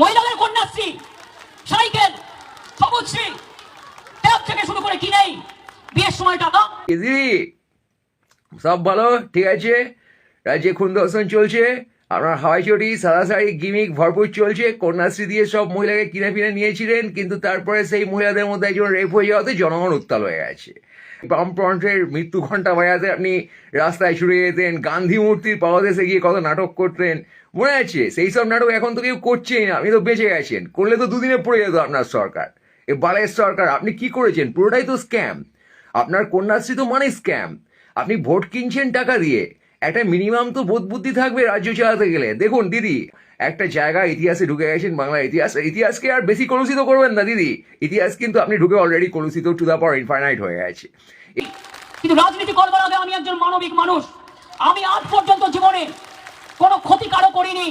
মহিলাদের Kanyashree, cycle Sabujshree tab থেকে শুরু করে কি নেই? বিয়ের সময় টাকা সব ভালো, ঠিক আছে? রাজ্যে খুন দর্শন চলছে। আপনার হাওয়াই চটি সাদা শাড়ি গিমিক ভরপুর চলছে। কন্যাশ্রী দিয়ে সব মহিলাকে কিনে ফিনে নিয়েছিলেন, কিন্তু তারপরে সেই মহিলাদের মধ্যে একজন রেপ হয়ে যাওয়াতে জনগণ উত্তাল হয়ে গেছে। বামফ্রন্টের মৃত্যু ঘণ্টা বাজাতে আপনি রাস্তায় ছুটে যেতেন, গান্ধী মূর্তির পাওয়াদেশে গিয়ে কত নাটক করতেন। মনে আছে, সেই সব নাটক এখন তো কেউ করছেই না, আপনি তো বেঁচে গেছেন। করলে তো দুদিনে পড়ে যেত আপনার সরকার। এ বালের সরকার, আপনি কি করেছেন? পুরোটাই তো স্ক্যাম আপনার কন্যাশ্রী তো মানে স্ক্যাম আপনি ভোট কিনছেন টাকা দিয়ে একটা মিনিমাম তো বোধ বুদ্ধি থাকবে রাজ্য চালাতে গেলে। দেখুন দিদি একটা জায়গা ইতিহাসে ঢুকে গেছেন বাংলা ইতিহাস। ইতিহাসকে আর বেশি কলুষিত করবেন না দিদি। ইতিহাস কিন্তু আপনি ঢুকে অলরেডি কলুষিত টু দা পাওয়ার ইনফাইনাইট হয়ে গেছে। কিন্তু রাজনীতি করবার আগে আমি একজন মানবিক মানুষ। আমি আজ পর্যন্ত জীবনে কোনো ক্ষতি কারও করিনি।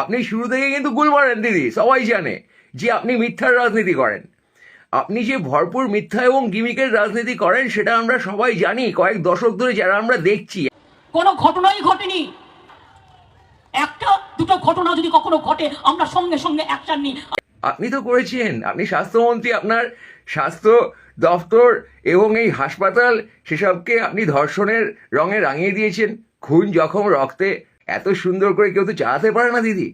আপনি শুরু থেকে কিন্তু গুল মারেন দিদি সবাই জানে যে আপনি মিথ্যার রাজনীতি করেন। আপনি যে ভরপুর মিথ্যা এবং গিমিকের রাজনীতি করেন সেটা আমরা সবাই জানি। কয়েক দশক ধরে যারা আমরা দেখছি কোনো ঘটনাই ঘটেনি। একটা, দুটো ঘটনা যদি কখনো ঘটে, আমরা সঙ্গে সঙ্গে অ্যাকশন নিই। আপনি তো করেছেন। আপনি স্বাস্থ্যমন্ত্রী, আপনার স্বাস্থ্য দপ্তর এবং এই হাসপাতাল, সেসবকে আপনি ধর্ষণের রঙে রাঙিয়ে দিয়েছেন। খুন জখম রক্তে এত সুন্দর করে কেউ তো চালাতে পারে না, দিদি।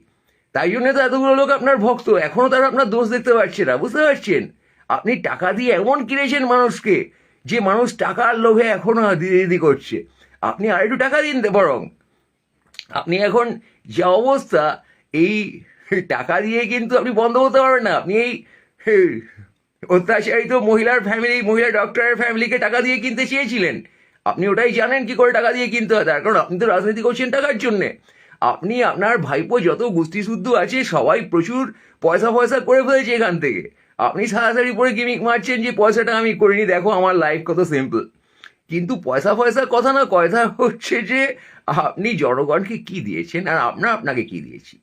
তাই জন্য তো এতগুলো লোক আপনার ভক্ত। এখনও তারা আপনার দোষ দেখতে পাচ্ছে না, বুঝতে পারছেন? আপনি টাকা দিয়ে এমন কিনেছেন মানুষকে, যে মানুষ টাকার লোভে এখনও দিদি দিদি করছে। আপনি আর একটু টাকা দিন বরং। আপনি এখন যে অবস্থা, এই টাকা দিয়ে কিন্তু আপনি বন্ধ করতে পারবেন না। আপনি এই অত্যাচারিত মহিলার ফ্যামিলি মহিলা ডক্টরের ফ্যামিলিকে টাকা দিয়ে কিনতে চেয়েছিলেন। আপনি ওটাই জানেন কি করে টাকা দিয়ে কিনতে হয়। তার কারণ আপনি তো রাজনীতি করছেন টাকার জন্যে। আপনি, আপনার ভাইপো যত গোষ্ঠী শুদ্ধ আছে, সবাই প্রচুর পয়সা পয়সা করে ফেলেছে এখান থেকে। আপনি সারাসারি পরে গিমিক মারছেন যে, পয়সাটা আমি করিনি, দেখো আমার লাইফ কত সিম্পল কিন্তু পয়সা ফয়সার কথা না, কথা হচ্ছে যে আপনি জনগণকে কি দিয়েছেন আর আমরা আপনাকে কি দিয়েছি?